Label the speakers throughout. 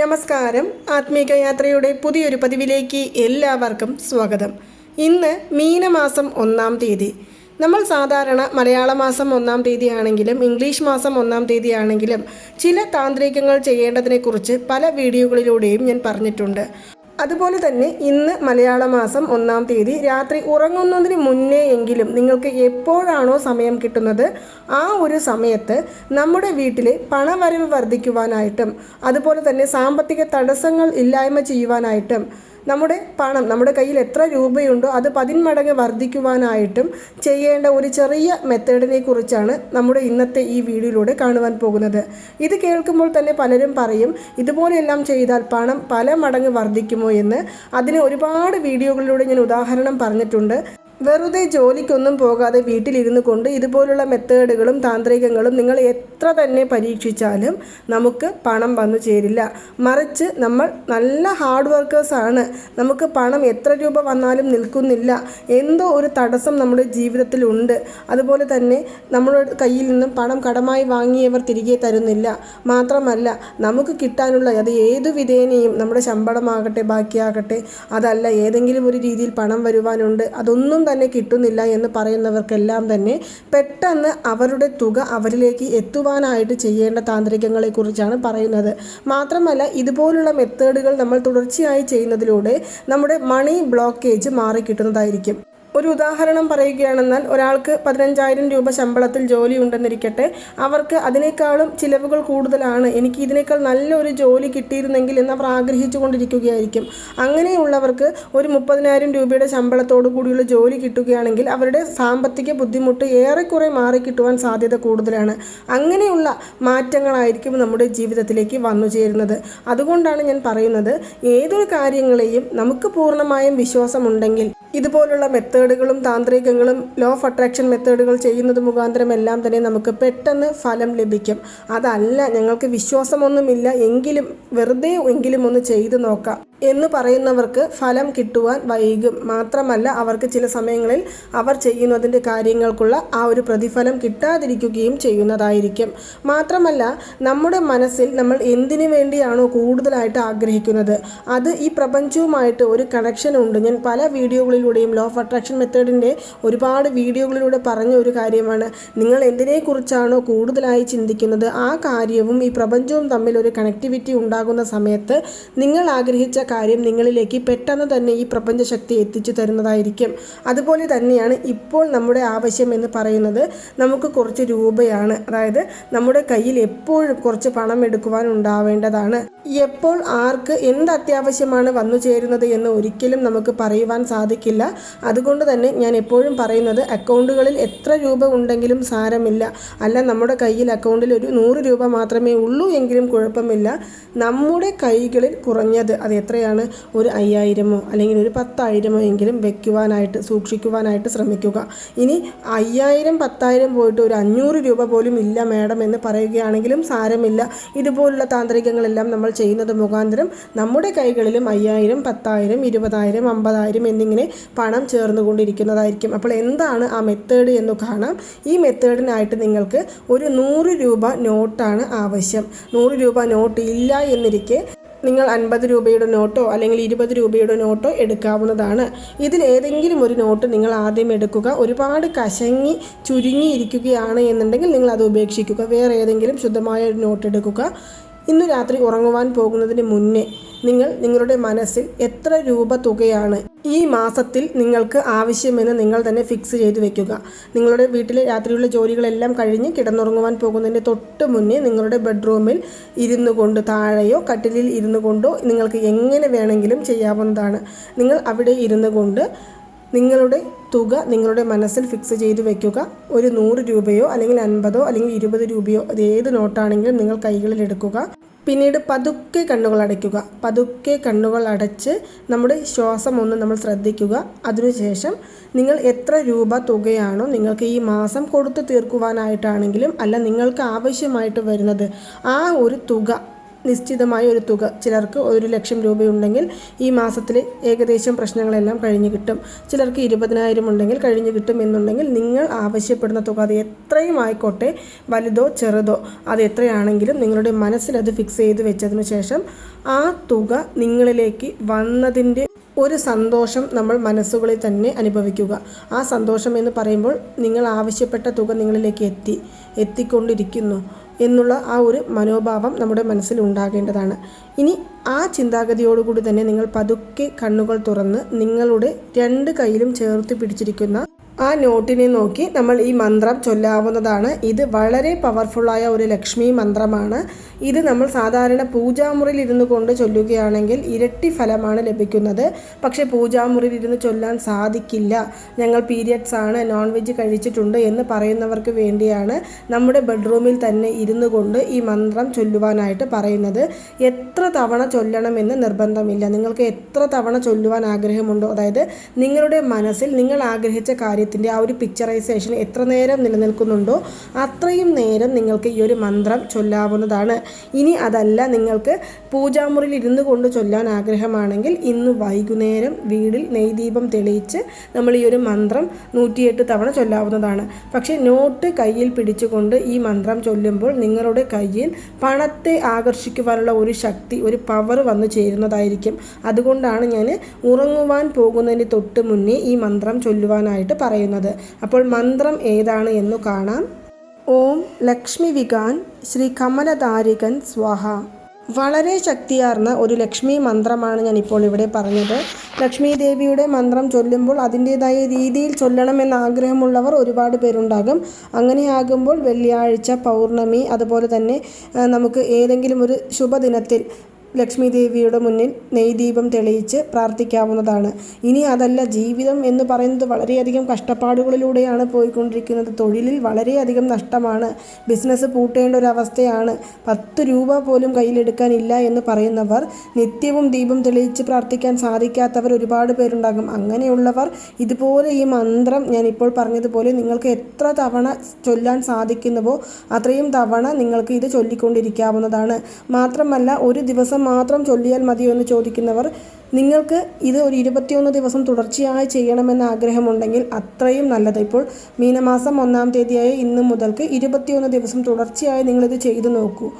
Speaker 1: നമസ്കാരം. ആത്മീക യാത്രയുടെ പുതിയൊരു പതിവിലേക്ക് എല്ലാവർക്കും സ്വാഗതം. ഇന്ന് മീനമാസം ഒന്നാം തീയതി. നമ്മൾ സാധാരണ മലയാള മാസം ഒന്നാം തീയതിയാണെങ്കിലും ഇംഗ്ലീഷ് മാസം ഒന്നാം തീയതിയാണെങ്കിലും ചില താന്ത്രികങ്ങൾ ചെയ്യേണ്ടതിനെക്കുറിച്ച് പല വീഡിയോകളിലൂടെയും ഞാൻ പറഞ്ഞിട്ടുണ്ട്. അതുപോലെ തന്നെ ഇന്ന് മലയാള മാസം ഒന്നാം തീയതി രാത്രി ഉറങ്ങുന്നതിന് മുന്നേ എങ്കിലും നിങ്ങൾക്ക് എപ്പോഴാണോ സമയം കിട്ടുന്നത് ആ ഒരു സമയത്ത് നമ്മുടെ വീട്ടിലെ പണവരവ് വർദ്ധിക്കുവാനായിട്ടും അതുപോലെ തന്നെ സാമ്പത്തിക തടസ്സങ്ങൾ ഇല്ലായ്മ ചെയ്യുവാനായിട്ടും നമ്മുടെ പണം നമ്മുടെ കയ്യിൽ എത്ര രൂപയുണ്ടോ അത് പതിന്മടങ്ങ് വർദ്ധിക്കുവാനായിട്ടും ചെയ്യേണ്ട ഒരു ചെറിയ മെത്തേഡിനെ കുറിച്ചാണ് നമ്മുടെ ഇന്നത്തെ ഈ വീഡിയോയിലൂടെ കാണുവാൻ പോകുന്നത്. ഇത് കേൾക്കുമ്പോൾ തന്നെ പലരും പറയും ഇതുപോലെയെല്ലാം ചെയ്താൽ പണം പല മടങ്ങ് വർദ്ധിക്കുമോ? എന്ന്. അതിന് ഒരുപാട് വീഡിയോകളിലൂടെ ഞാൻ ഉദാഹരണം പറഞ്ഞിട്ടുണ്ട്. വെറുതെ ജോലിക്കൊന്നും പോകാതെ വീട്ടിലിരുന്നു കൊണ്ട് ഇതുപോലുള്ള മെത്തേഡുകളും താന്ത്രികങ്ങളും നിങ്ങൾ എത്ര തന്നെ പരീക്ഷിച്ചാലും നമുക്ക് പണം വന്നു ചേരില്ല. മറിച്ച് നമ്മൾ നല്ല ഹാർഡ് വർക്കേഴ്സാണ് നമുക്ക് പണം എത്ര രൂപ വന്നാലും നിൽക്കുന്നില്ല. എന്തോ ഒരു തടസ്സം നമ്മുടെ ജീവിതത്തിലുണ്ട് അതുപോലെ തന്നെ നമ്മുടെ കയ്യിൽ നിന്നും പണം കടമായി വാങ്ങിയവർ തിരികെ തരുന്നില്ല. മാത്രമല്ല നമുക്ക് കിട്ടാനുള്ള അത് ഏതു വിധേനയും നമ്മുടെ ശമ്പളമാകട്ടെ ബാക്കിയാകട്ടെ അതല്ല ഏതെങ്കിലും ഒരു രീതിയിൽ പണം വരുവാനുണ്ട്. അതൊന്നും തന്നെ കിട്ടുന്നില്ല എന്ന് പറയുന്നവർക്കെല്ലാം തന്നെ പെട്ടെന്ന് അവരുടെ തുക അവരിലേക്ക് എത്തുവാനായിട്ട് ചെയ്യേണ്ട താന്ത്രികങ്ങളെക്കുറിച്ചാണ് പറയുന്നത്. മാത്രമല്ല ഇതുപോലുള്ള മെത്തേഡുകൾ നമ്മൾ തുടർച്ചയായി ചെയ്യുന്നതിലൂടെ നമ്മുടെ മണി ബ്ലോക്കേജ് മാറിക്കിട്ടുന്നതായിരിക്കും. ഒരു ഉദാഹരണം പറയുകയാണെന്നാൽ ഒരാൾക്ക് പതിനഞ്ചായിരം രൂപ ശമ്പളത്തിൽ ജോലി ഉണ്ടെന്നിരിക്കട്ടെ അവർക്ക് അതിനേക്കാളും ചിലവുകൾ കൂടുതലാണ്. എനിക്ക് ഇതിനേക്കാൾ നല്ലൊരു ജോലി കിട്ടിയിരുന്നെങ്കിൽ എന്ന് ആഗ്രഹിച്ചു കൊണ്ടിരിക്കുകയായിരിക്കും അങ്ങനെയുള്ളവർക്ക് ഒരു മുപ്പതിനായിരം രൂപയുടെ ശമ്പളത്തോടു കൂടിയുള്ള ജോലി കിട്ടുകയാണെങ്കിൽ അവരുടെ സാമ്പത്തിക ബുദ്ധിമുട്ട് ഏറെക്കുറെ മാറി മാറിക്കിട്ടുവാൻ സാധ്യത കൂടുതലാണ്. അങ്ങനെയുള്ള മാറ്റങ്ങളായിരിക്കും നമ്മുടെ ജീവിതത്തിലേക്ക് വന്നു ചേരുന്നത്. അതുകൊണ്ടാണ് ഞാൻ പറയുന്നത് ഏതൊരു കാര്യങ്ങളെയും നമുക്ക് പൂർണമായും വിശ്വാസമുണ്ടെങ്കിൽ ഇതുപോലുള്ള മെത്തേഡുകളും താന്ത്രികങ്ങളും ലോ ഓഫ് അട്രാക്ഷൻ മെത്തേഡുകൾ ചെയ്യുന്നത് മുഖാന്തരം എല്ലാം തന്നെ നമുക്ക് പെട്ടെന്ന് ഫലം ലഭിക്കും. അതല്ല ഞങ്ങൾക്ക് വിശ്വാസമൊന്നുമില്ല. എങ്കിലും വെറുതെ എങ്കിലും ഒന്ന് ചെയ്തു നോക്കാം. എന്ന് പറയുന്നവർക്ക് ഫലം കിട്ടുവാൻ വൈകും. മാത്രമല്ല അവർക്ക് ചില സമയങ്ങളിൽ അവർ ചെയ്യുന്നതിന്റെ കാര്യങ്ങൾക്കുള്ള ആ ഒരു പ്രതിഫലം കിട്ടാതിരിക്കുകയും ചെയ്യുന്നതായിരിക്കും. മാത്രമല്ല നമ്മുടെ മനസ്സിൽ നമ്മൾ എന്തിനു വേണ്ടിയാണോ കൂടുതലായിട്ട് ആഗ്രഹിക്കുന്നത്? അത് ഈ പ്രപഞ്ചവുമായിട്ട് ഒരു കണക്ഷൻ ഉണ്ട്. ഞാൻ പല വീഡിയോകളിലൂടെയും ലോ ഓഫ് അട്രാക്ഷൻ മെത്തേഡിന്റെ ഒരുപാട് വീഡിയോകളിലൂടെ പറഞ്ഞ ഒരു കാര്യമാണ്. നിങ്ങൾ എന്തിനെക്കുറിച്ചാണോ കൂടുതലായി ചിന്തിക്കുന്നത്? ആ കാര്യവും ഈ പ്രപഞ്ചവും തമ്മിൽ ഒരു കണക്ടിവിറ്റി ഉണ്ടാകുന്ന സമയത്ത് നിങ്ങൾ ആഗ്രഹിച്ച കാര്യം നിങ്ങളിലേക്ക് പെട്ടെന്ന് തന്നെ ഈ പ്രപഞ്ചശക്തി എത്തിച്ചു തരുന്നതായിരിക്കും. അതുപോലെ തന്നെയാണ് ഇപ്പോൾ നമ്മുടെ ആവശ്യം എന്ന് പറയുന്നത് നമുക്ക് കുറച്ച് രൂപയാണ്. അതായത് നമ്മുടെ കയ്യിൽ എപ്പോഴും കുറച്ച് പണം എടുക്കുവാൻ ഉണ്ടാവേണ്ടതാണ്. എപ്പോൾ ആർക്ക് എന്ത് അത്യാവശ്യമാണ് വന്നു ചേരുന്നത് എന്ന് ഒരിക്കലും നമുക്ക് പറയുവാൻ സാധിക്കില്ല. അതുകൊണ്ട് തന്നെ ഞാൻ എപ്പോഴും പറയുന്നത് അക്കൗണ്ടുകളിൽ എത്ര രൂപ ഉണ്ടെങ്കിലും സാരമില്ല. അല്ല നമ്മുടെ കയ്യിൽ അക്കൗണ്ടിൽ ഒരു നൂറ് രൂപ മാത്രമേ ഉള്ളൂ എങ്കിലും കുഴപ്പമില്ല. നമ്മുടെ കൈകളിൽ കുറഞ്ഞത് അത് എത്രയാണ്? ഒരു അയ്യായിരമോ അല്ലെങ്കിൽ ഒരു പത്തായിരമോ എങ്കിലും വെക്കുവാനായിട്ട് സൂക്ഷിക്കുവാനായിട്ട് ശ്രമിക്കുക. ഇനി അയ്യായിരം പത്തായിരം പോയിട്ട് ഒരു അഞ്ഞൂറ് രൂപ പോലും ഇല്ല മാഡം എന്ന് പറയുകയാണെങ്കിലും സാരമില്ല. ഇതുപോലുള്ള താന്ത്രികങ്ങളെല്ലാം നമ്മൾ ചെയ്യുന്നത് മുഖാന്തരം നമ്മുടെ കൈകളിലും അയ്യായിരം പത്തായിരം ഇരുപതായിരം അമ്പതായിരം എന്നിങ്ങനെ പണം ചേർന്നുകൊണ്ടിരിക്കുന്നതായിരിക്കും. അപ്പോൾ എന്താണ് ആ മെത്തേഡ് എന്ന് കാണാം. ഈ മെത്തേഡിനായിട്ട് നിങ്ങൾക്ക് ഒരു നൂറ് രൂപ നോട്ടാണ് ആവശ്യം. നൂറ് രൂപ നോട്ട് ഇല്ല എന്നിരിക്കെ നിങ്ങൾ അൻപത് രൂപയുടെ നോട്ടോ അല്ലെങ്കിൽ ഇരുപത് രൂപയുടെ നോട്ടോ എടുക്കാവുന്നതാണ്. ഇതിൽ ഏതെങ്കിലും ഒരു നോട്ട് നിങ്ങൾ ആദ്യം എടുക്കുക. ഒരുപാട് കശങ്ങി ചുരുങ്ങിയിരിക്കുകയാണ് എന്നുണ്ടെങ്കിൽ നിങ്ങൾ അത് ഉപേക്ഷിക്കുക. വേറെ ഏതെങ്കിലും ശുദ്ധമായ ഒരു നോട്ട് എടുക്കുക. ഇന്ന് രാത്രി ഉറങ്ങുവാൻ പോകുന്നതിന് മുന്നേ നിങ്ങൾ നിങ്ങളുടെ മനസ്സിൽ എത്ര രൂപ തുകയാണ് ഈ മാസത്തിൽ നിങ്ങൾക്ക് ആവശ്യമെന്ന് നിങ്ങൾ തന്നെ ഫിക്സ് ചെയ്ത് വെക്കുക. നിങ്ങളുടെ വീട്ടിലെ രാത്രിയുള്ള ജോലികളെല്ലാം കഴിഞ്ഞ് കിടന്നുറങ്ങുവാൻ പോകുന്നതിന്റെ തൊട്ട് മുന്നേ നിങ്ങളുടെ ബെഡ്റൂമിൽ ഇരുന്നു കൊണ്ട് താഴെയോ കട്ടിലിൽ ഇരുന്നു കൊണ്ടോ നിങ്ങൾക്ക് എങ്ങനെ വേണമെങ്കിലും ചെയ്യാവുന്നതാണ്. നിങ്ങൾ അവിടെ ഇരുന്നു കൊണ്ട് നിങ്ങളുടെ തുക നിങ്ങളുടെ മനസ്സിൽ ഫിക്സ് ചെയ്ത് വെക്കുക. ഒരു നൂറ് രൂപയോ അല്ലെങ്കിൽ അൻപതോ അല്ലെങ്കിൽ ഇരുപത് രൂപയോ അത് ഏത് നോട്ടാണെങ്കിലും നിങ്ങൾ കൈകളിൽ എടുക്കുക. പിന്നീട് പതുക്കെ കണ്ണുകൾ അടയ്ക്കുക. പതുക്കെ കണ്ണുകൾ അടച്ച് നമ്മുടെ ശ്വാസം ഒന്ന് നമ്മൾ ശ്രദ്ധിക്കുക. അതിനുശേഷം നിങ്ങൾ എത്ര രൂപ തുകയാണോ നിങ്ങൾക്ക് ഈ മാസം കൊടുത്തു തീർക്കുവാനായിട്ടാണെങ്കിലും അല്ല നിങ്ങൾക്ക് ആവശ്യമായിട്ട് വരുന്നത് ആ ഒരു തുക നിശ്ചിതമായ ഒരു തുക. ചിലർക്ക് ഒരു ലക്ഷം രൂപയുണ്ടെങ്കിൽ ഈ മാസത്തിൽ ഏകദേശം പ്രശ്നങ്ങളെല്ലാം കഴിഞ്ഞു കിട്ടും. ചിലർക്ക് ഇരുപതിനായിരം ഉണ്ടെങ്കിൽ കഴിഞ്ഞു കിട്ടും എന്നുണ്ടെങ്കിൽ നിങ്ങൾ ആവശ്യപ്പെടുന്ന തുക അത് എത്രയും ആയിക്കോട്ടെ വലുതോ ചെറുതോ. അത് എത്രയാണെങ്കിലും നിങ്ങളുടെ മനസ്സിൽ അത് ഫിക്സ് ചെയ്ത് വെച്ചതിന് ശേഷം ആ തുക നിങ്ങളിലേക്ക് വന്നതിന്റെ ഒരു സന്തോഷം നമ്മൾ മനസ്സുകളിൽ തന്നെ അനുഭവിക്കുക. ആ സന്തോഷം എന്ന് പറയുമ്പോൾ നിങ്ങൾ ആവശ്യപ്പെട്ട തുക നിങ്ങളിലേക്ക് എത്തി എത്തിക്കൊണ്ടിരിക്കുന്നു. എന്നുള്ള ആ ഒരു മനോഭാവം നമ്മുടെ മനസ്സിൽ ഉണ്ടാകേണ്ടതാണ്. ഇനി ആ ചിന്താഗതിയോടുകൂടി തന്നെ നിങ്ങൾ പതുക്കെ കണ്ണുകൾ തുറന്ന് നിങ്ങളുടെ രണ്ട് കയ്യിലും ചേർത്ത് പിടിച്ചിരിക്കുന്ന ആ നോട്ടിനെ നോക്കി നമ്മൾ ഈ മന്ത്രം ചൊല്ലാവുന്നതാണ്. ഇത് വളരെ പവർഫുള്ളായ ഒരു ലക്ഷ്മി മന്ത്രമാണ്. ഇത് നമ്മൾ സാധാരണ പൂജാമുറിയിൽ ഇരുന്ന് കൊണ്ട് ചൊല്ലുകയാണെങ്കിൽ ഇരട്ടി ഫലമാണ് ലഭിക്കുന്നത്. പക്ഷേ പൂജാമുറിയിൽ ഇരുന്ന് ചൊല്ലാൻ സാധിക്കില്ല. ഞങ്ങൾ പീരിയഡ്സ് ആണ് നോൺ വെജ് കഴിച്ചിട്ടുണ്ട് എന്ന് പറയുന്നവർക്ക് വേണ്ടിയാണ് നമ്മുടെ ബെഡ്റൂമിൽ തന്നെ ഇരുന്നു കൊണ്ട് ഈ മന്ത്രം ചൊല്ലുവാനായിട്ട് പറയുന്നത്. എത്ര തവണ ചൊല്ലണമെന്ന് നിർബന്ധമില്ല. നിങ്ങൾക്ക് എത്ര തവണ ചൊല്ലുവാൻ ആഗ്രഹമുണ്ടോ? അതായത് നിങ്ങളുടെ മനസ്സിൽ നിങ്ങൾ ആഗ്രഹിച്ച കാര്യത്തിന്റെ ആ ഒരു പിക്ചറൈസേഷൻ എത്ര നേരം നിലനിൽക്കുന്നുണ്ടോ അത്രയും നേരം നിങ്ങൾക്ക് ഈ ഒരു മന്ത്രം ചൊല്ലാവുന്നതാണ്. ഇനി അതല്ല നിങ്ങൾക്ക് പൂജാമുറിയിൽ ഇരുന്നു കൊണ്ട് ചൊല്ലാൻ ആഗ്രഹമാണെങ്കിൽ ഇന്ന് വൈകുന്നേരം വീടിൽ നെയ്ദീപം തെളിയിച്ച് നമ്മൾ ഈ ഒരു മന്ത്രം നൂറ്റിയെട്ട് തവണ ചൊല്ലാവുന്നതാണ്. പക്ഷേ നോട്ട് കയ്യിൽ പിടിച്ചുകൊണ്ട് ഈ മന്ത്രം ചൊല്ലുമ്പോൾ നിങ്ങളുടെ കയ്യിൽ പണത്തെ ആകർഷിക്കുവാനുള്ള ഒരു ശക്തി ഒരു പവർ വന്നു ചേരുന്നതായിരിക്കും. അതുകൊണ്ടാണ് ഞാൻ ഉറങ്ങുവാൻ പോകുന്നതിന് തൊട്ട് മുന്നേ ഈ മന്ത്രം ചൊല്ലുവാനായിട്ട് പറയുന്നത്. അപ്പോൾ മന്ത്രം ഏതാണ് എന്നു കാണാം. ഓം ലക്ഷ്മി വികാൻ ശ്രീ കമലധാരികൻ സ്വാഹ. വളരെ ശക്തിയാർന്ന ഒരു ലക്ഷ്മി മന്ത്രമാണ് ഞാൻ ഇപ്പോൾ ഇവിടെ പറഞ്ഞത്. ലക്ഷ്മി ദേവിയുടെ മന്ത്രം ചൊല്ലുമ്പോൾ അതിന്റേതായ രീതിയിൽ ചൊല്ലണമെന്ന് ആഗ്രഹമുള്ളവർ ഒരുപാട് പേരുണ്ടാകും. അങ്ങനെയാകുമ്പോൾ വെള്ളിയാഴ്ച പൗർണമി അതുപോലെ തന്നെ നമുക്ക് ഏതെങ്കിലും ഒരു ശുഭദിനത്തിൽ ലക്ഷ്മി ദേവിയുടെ മുന്നിൽ നെയ്ദീപം തെളിയിച്ച് പ്രാർത്ഥിക്കാവുന്നതാണ്. ഇനി അതല്ല ജീവിതം എന്ന് പറയുന്നത് വളരെയധികം കഷ്ടപ്പാടുകളിലൂടെയാണ് പോയിക്കൊണ്ടിരിക്കുന്നത്. തൊഴിലിൽ വളരെയധികം നഷ്ടമാണ്. ബിസിനസ് പൂട്ടേണ്ട ഒരു അവസ്ഥയാണ്. പത്ത് രൂപ പോലും കയ്യിലെടുക്കാനില്ല എന്ന് പറയുന്നവർ നിത്യവും ദീപം തെളിയിച്ച് പ്രാർത്ഥിക്കാൻ സാധിക്കാത്തവർ ഒരുപാട് പേരുണ്ടാകും. അങ്ങനെയുള്ളവർ ഇതുപോലെ ഈ മന്ത്രം ഞാൻ ഇപ്പോൾ പറഞ്ഞതുപോലെ നിങ്ങൾക്ക് എത്ര തവണ ചൊല്ലാൻ സാധിക്കുന്നുവോ അത്രയും തവണ നിങ്ങൾക്ക് ഇത് ചൊല്ലിക്കൊണ്ടിരിക്കാവുന്നതാണ്. മാത്രമല്ല ഒരു ദിവസം മാത്രം ചൊല്ലിയാൽ മതിയോ എന്ന് ചോദിക്കുന്നവർ നിങ്ങൾക്ക് ഇത് ഒരു ഇരുപത്തിയൊന്ന് ദിവസം തുടർച്ചയായി ചെയ്യണമെന്ന് ആഗ്രഹമുണ്ടെങ്കിൽ അത്രയും നല്ലത്. ഇപ്പോൾ മീനമാസം ഒന്നാം തീയതിയായ ഇന്ന് മുതൽക്ക് ഇരുപത്തിയൊന്ന് ദിവസം തുടർച്ചയായി നിങ്ങളിത് ചെയ്തു നോക്കൂ.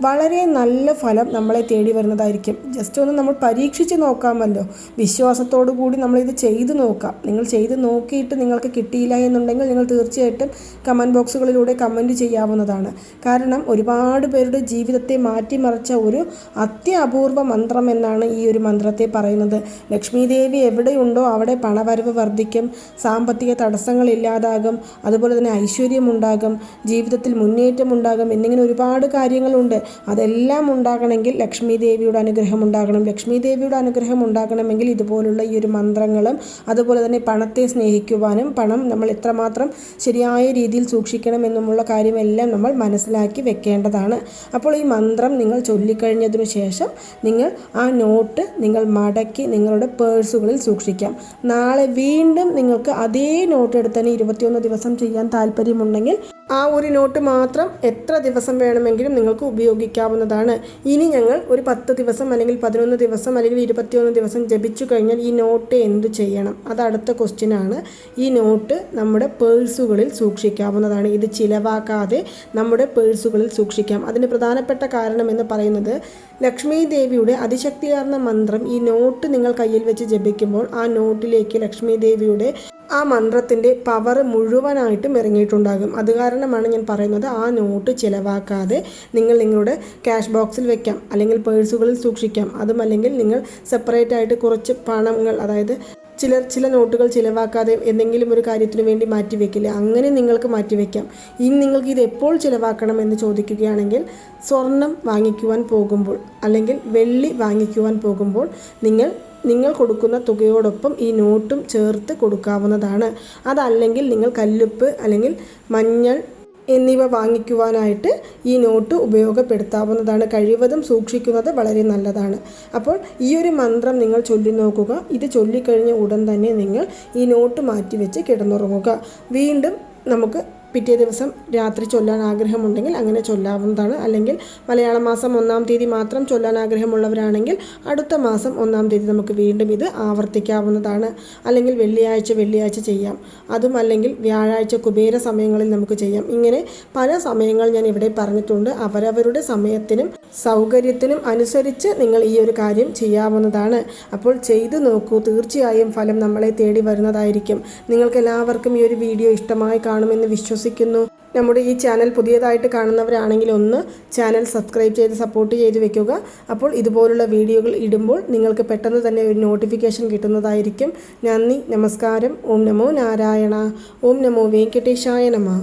Speaker 1: വളരെ നല്ല ഫലം നമ്മളെ തേടി വരുന്നതായിരിക്കും. ജസ്റ്റ് ഒന്ന് നമ്മൾ പരീക്ഷിച്ച് നോക്കാമല്ലോ. വിശ്വാസത്തോടു കൂടി നമ്മളിത് ചെയ്തു നോക്കാം. നിങ്ങൾ ചെയ്ത് നോക്കിയിട്ട് നിങ്ങൾക്ക് കിട്ടിയില്ല എന്നുണ്ടെങ്കിൽ നിങ്ങൾ തീർച്ചയായിട്ടും കമന്റ് ബോക്സുകളിലൂടെ കമന്റ് ചെയ്യാവുന്നതാണ്. കാരണം ഒരുപാട് പേരുടെ ജീവിതത്തെ മാറ്റിമറിച്ച ഒരു അത്യപൂർവ മന്ത്രം എന്നാണ് ഈ ഒരു മന്ത്രത്തെ പറയുന്നത്. ലക്ഷ്മി ദേവി എവിടെയുണ്ടോ അവിടെ പണവരവ് വർദ്ധിക്കും. സാമ്പത്തിക തടസ്സങ്ങൾ ഇല്ലാതാകും. അതുപോലെ തന്നെ ഐശ്വര്യമുണ്ടാകും. ജീവിതത്തിൽ മുന്നേറ്റം ഉണ്ടാകും എന്നിങ്ങനെ ഒരുപാട് കാര്യങ്ങളുണ്ട്. അതെല്ലാം ഉണ്ടാകണമെങ്കിൽ ലക്ഷ്മി ദേവിയുടെ അനുഗ്രഹം ഉണ്ടാകണം. ലക്ഷ്മി ദേവിയുടെ അനുഗ്രഹം ഉണ്ടാകണമെങ്കിൽ ഇതുപോലുള്ള ഈ ഒരു മന്ത്രങ്ങളും അതുപോലെ തന്നെ പണത്തെ സ്നേഹിക്കുവാനും പണം നമ്മൾ എത്രമാത്രം ശരിയായ രീതിയിൽ സൂക്ഷിക്കണം എന്നുമുള്ള കാര്യമെല്ലാം നമ്മൾ മനസ്സിലാക്കി വെക്കേണ്ടതാണ്. അപ്പോൾ ഈ മന്ത്രം നിങ്ങൾ ചൊല്ലിക്കഴിഞ്ഞതിനു ശേഷം നിങ്ങൾ ആ നോട്ട് നിങ്ങൾ മടക്കി നിങ്ങളുടെ പേഴ്സുകളിൽ സൂക്ഷിക്കാം. നാളെ വീണ്ടും നിങ്ങൾക്ക് അതേ നോട്ട് എടുത്ത് തന്നെ ഇരുപത്തിയൊന്ന് ദിവസം ചെയ്യാൻ താല്പര്യമുണ്ടെങ്കിൽ ആ ഒരു നോട്ട് മാത്രം എത്ര ദിവസം വേണമെങ്കിലും നിങ്ങൾക്ക് ഉപയോഗിക്കാവുന്നതാണ്. ഇനി ഞങ്ങൾ ഒരു പത്ത് ദിവസം അല്ലെങ്കിൽ പതിനൊന്ന് ദിവസം അല്ലെങ്കിൽ ഇരുപത്തിയൊന്ന് ദിവസം ജപിച്ചു കഴിഞ്ഞാൽ ഈ നോട്ട് എന്ത് ചെയ്യണം? അത് അടുത്ത ക്വസ്റ്റ്യനാണ് ഈ നോട്ട് നമ്മുടെ പേഴ്സുകളിൽ സൂക്ഷിക്കാവുന്നതാണ്. ഇത് ചിലവാക്കാതെ നമ്മുടെ പേഴ്സുകളിൽ സൂക്ഷിക്കാം. അതിന് പ്രധാനപ്പെട്ട കാരണം എന്ന് പറയുന്നത് ലക്ഷ്മി ദേവിയുടെ അതിശക്തിയാർന്ന മന്ത്രം ഈ നോട്ട് നിങ്ങൾ കയ്യിൽ വെച്ച് ജപിക്കുമ്പോൾ ആ നോട്ടിലേക്ക് ലക്ഷ്മി ദേവിയുടെ ആ മന്ത്രത്തിന്റെ പവർ മുഴുവനായിട്ടും ഇറങ്ങിയിട്ടുണ്ടാകും. അത് കാരണമാണ് ഞാൻ പറയുന്നത് ആ നോട്ട് ചിലവാക്കാതെ നിങ്ങൾ നിങ്ങളുടെ ക്യാഷ് ബോക്സിൽ വെക്കാം അല്ലെങ്കിൽ പേഴ്സുകളിൽ സൂക്ഷിക്കാം. അതുമല്ലെങ്കിൽ നിങ്ങൾ സെപ്പറേറ്റ് ആയിട്ട് കുറച്ച് പണങ്ങൾ അതായത് ചിലർ ചില നോട്ടുകൾ ചിലവാക്കാതെ എന്തെങ്കിലും ഒരു കാര്യത്തിന് വേണ്ടി മാറ്റിവെക്കില്ല അങ്ങനെ നിങ്ങൾക്ക് മാറ്റിവെക്കാം ഇനി നിങ്ങൾക്ക് ഇത് എപ്പോൾ ചിലവാക്കണം എന്ന് ചോദിക്കുകയാണെങ്കിൽ സ്വർണം വാങ്ങിക്കുവാൻ പോകുമ്പോൾ അല്ലെങ്കിൽ വെള്ളി വാങ്ങിക്കുവാൻ പോകുമ്പോൾ നിങ്ങൾ നിങ്ങൾ കൊടുക്കുന്ന തുകയോടൊപ്പം ഈ നോട്ടും ചേർത്ത് കൊടുക്കാവുന്നതാണ്. അതല്ലെങ്കിൽ നിങ്ങൾ കല്ലുപ്പ് അല്ലെങ്കിൽ മഞ്ഞൾ എന്നിവ വാങ്ങിക്കുവാനായിട്ട് ഈ നോട്ട് ഉപയോഗപ്പെടുത്താവുന്നതാണ്. കഴിവതും സൂക്ഷിക്കുന്നത് വളരെ നല്ലതാണ്. അപ്പോൾ ഈ ഒരു മന്ത്രം നിങ്ങൾ ചൊല്ലി നോക്കുക. ഇത് ചൊല്ലിക്കഴിഞ്ഞ ഉടൻ തന്നെ നിങ്ങൾ ഈ നോട്ട് മാറ്റിവെച്ച് കിടന്നുറങ്ങുക. വീണ്ടും നമുക്ക് പിറ്റേ ദിവസം രാത്രി ചൊല്ലാൻ ആഗ്രഹമുണ്ടെങ്കിൽ അങ്ങനെ ചൊല്ലാവുന്നതാണ്. അല്ലെങ്കിൽ മലയാള മാസം ഒന്നാം തീയതി മാത്രം ചൊല്ലാൻ ആഗ്രഹമുള്ളവരാണെങ്കിൽ അടുത്ത മാസം ഒന്നാം തീയതി നമുക്ക് വീണ്ടും ഇത് ആവർത്തിക്കാവുന്നതാണ്. അല്ലെങ്കിൽ വെള്ളിയാഴ്ച വെള്ളിയാഴ്ച ചെയ്യാം. അതും അല്ലെങ്കിൽ വ്യാഴാഴ്ച കുബേര സമയങ്ങളിൽ നമുക്ക് ചെയ്യാം. ഇങ്ങനെ പല സമയങ്ങൾ ഞാൻ ഇവിടെ പറഞ്ഞിട്ടുണ്ട്. അവരവരുടെ സമയത്തിനും സൗകര്യത്തിനും അനുസരിച്ച് നിങ്ങൾ ഈ ഒരു കാര്യം ചെയ്യാവുന്നതാണ്. അപ്പോൾ ചെയ്തു നോക്കൂ തീർച്ചയായും ഫലം നമ്മളെ തേടി വരുന്നതായിരിക്കും. നിങ്ങൾക്ക് എല്ലാവർക്കും ഈ ഒരു വീഡിയോ ഇഷ്ടമായി കാണുമെന്ന് വിശ്വസിക്കുന്നു. നമ്മുടെ ഈ ചാനൽ പുതിയതായിട്ട് കാണുന്നവരാണെങ്കിൽ ഒന്ന് ചാനൽ സബ്സ്ക്രൈബ് ചെയ്ത് സപ്പോർട്ട് ചെയ്ത് വെക്കുക. അപ്പോൾ ഇതുപോലുള്ള വീഡിയോകൾ ഇടുമ്പോൾ നിങ്ങൾക്ക് പെട്ടെന്ന് തന്നെ ഒരു നോട്ടിഫിക്കേഷൻ കിട്ടുന്നതായിരിക്കും. നന്ദി നമസ്കാരം. ഓം നമോ നാരായണ. ഓം നമോ വെങ്കടേശായ നമ.